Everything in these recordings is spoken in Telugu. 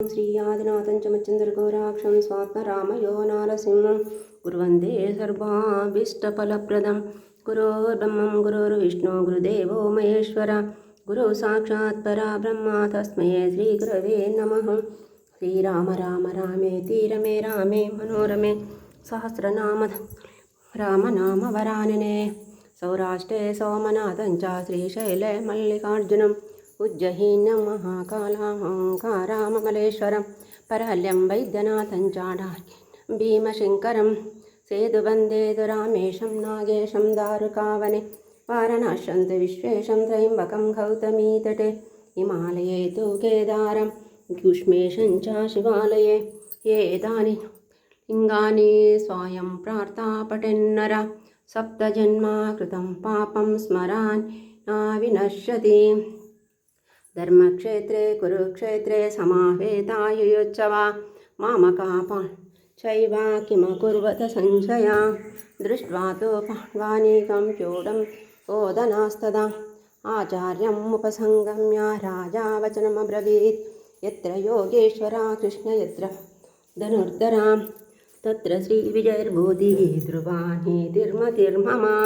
శ్రీ ఆదినాథం చమచంద్రఘోరాక్షం స్వాత్మరామయో నారసింహం కుర్వందే సర్వాభీష్టఫలప్రదం గురోర్బ్రహ్మం గురోర్విష్ణు గురుదేవో మహేశ్వర గురు సాక్షాత్ పరా బ్రహ్మ తస్మయే శ్రీగురవే నమ శ్రీరామ రామ రామే తీరమే రామే మనోరమే సహస్రనామ రామనామ వరాననే సౌరాష్ట్రే సోమనాథం చ శ్రీశైలే మల్లికార్జునం ఉజ్జయిన మహాకాళాహంకారామలేశ్వరం పరహల్యం వైద్యనాథంచాడారి భీమశంకరం సేతుబందేదు రామేశం నాగేశం దారుకావనే వారణాశంతు విశ్వేశం త్రయంబకం గౌతమీతటే హిమాలయే తు కేదారం గ్యూష్మేశం చ శివాలయే ఏదాని లింగాని స్వయం ప్రార్థాపటెన్నర సప్తజన్మా కృతం పాపం స్మరాన్ నా వినశ్యతి ధర్మక్షేత్రే కురుక్షేత్రే సమావేతాయుయుత్సవా మామకాపా చైవ కిమకుర్వత సంశయ దృష్ట్వా తో పాండ్వానీకం ప్యూఢం ఓదనాస్తదా ఆచార్యముపసంగమ్య రాజా వచనమబ్రవీత్ ఎత్ర యోగేశ్వరా కృష్ణ ఎత్ర ధనుర్ధరా తత్ర శ్రీ విజయర్భూతి ధ్రువాణి తిర్మ తిర్మమా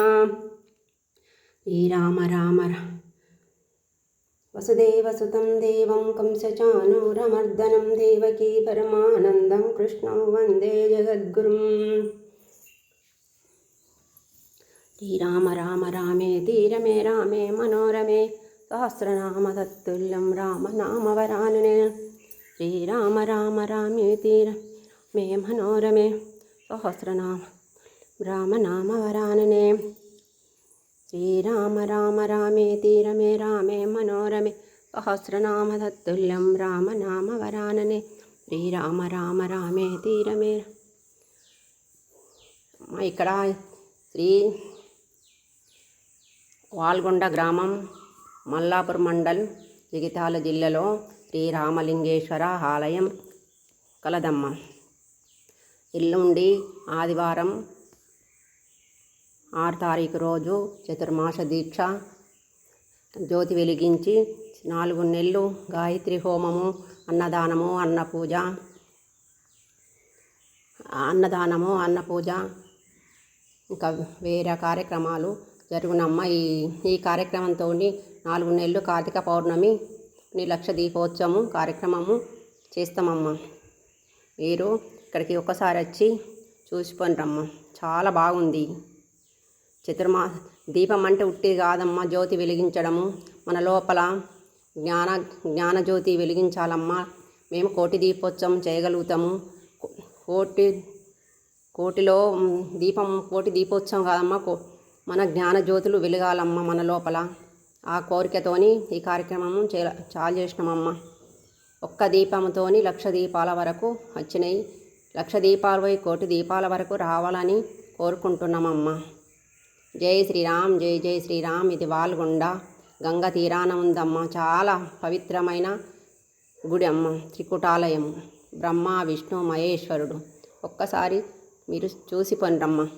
శ్రీరామ రామ రామ वसुदेवसुतं देवं कंसचानूरमर्दनं देवकी परमानन्दं कृष्णं वन्दे जगद्गुरुम् श्रीराम राम रामे तीरमे रामे मनोरमे सहस्रनाम तत्तुल्यं रामनामवरानने श्रीराम राम रामे तीर मे मनोरमे सहस्रनाम रामनामवरानने శ్రీరామ రామ రామే తీరమే రామే మనోరమే సహస్రనామతత్తుల్యం రామ రామనామ వరాననే శ్రీరామ రామ రామే తీరమే ఇక్కడ శ్రీ వాల్గొండ గ్రామం మల్లాపూర్ మండల్ జగితాల జిల్లాలో శ్రీరామలింగేశ్వర ఆలయం కలదమ్మ ఎల్లుండి ఆదివారం ఆరు తారీఖు రోజు చతుర్మాస దీక్ష. జ్యోతి వెలిగించి నాలుగు నెలలు గాయత్రి హోమము అన్నదానము అన్న పూజ అన్నదానము అన్న పూజ ఇంకా వేరే కార్యక్రమాలు జరుగునమ్మ. ఈ ఈ కార్యక్రమంతో నాలుగు నెలలు కార్తీక పౌర్ణమి లక్ష దీపోత్సవము కార్యక్రమము చేస్తామమ్మ. మీరు ఇక్కడికి ఒకసారి వచ్చి చూసిపోండి రమ్మ చాలా బాగుంది. చతుర్మా దీపం అంటే ఉట్టిది కాదమ్మా జ్యోతి వెలిగించడము. మన లోపల జ్ఞాన జ్ఞానజ్యోతి వెలిగించాలమ్మా. మేము కోటి దీపోత్సవం చేయగలుగుతాము. కోటి కోటిలో దీపం కోటి దీపోత్సవం కాదమ్మా. మన జ్ఞానజ్యోతులు వెలగాలమ్మా మన లోపల. ఆ కోరికతోని ఈ కార్యక్రమము చే చాలు చేసినామమ్మా. ఒక్క దీపంతోని లక్ష దీపాల వరకు వచ్చినాయి. లక్ష దీపాలు కోటి దీపాల వరకు రావాలని కోరుకుంటున్నామమ్మా. జై శ్రీరామ్ జై జై శ్రీరామ్ ఇది వాల్గొండ. గంగ తీరాన ఉందమ్మ చాలా పవిత్రమైన గుడి అమ్మ త్రికుటాలయం. బ్రహ్మ విష్ణు మహేశ్వరుడు. ఒక్కసారి మీరు చూసి పొండ్రమ్మ.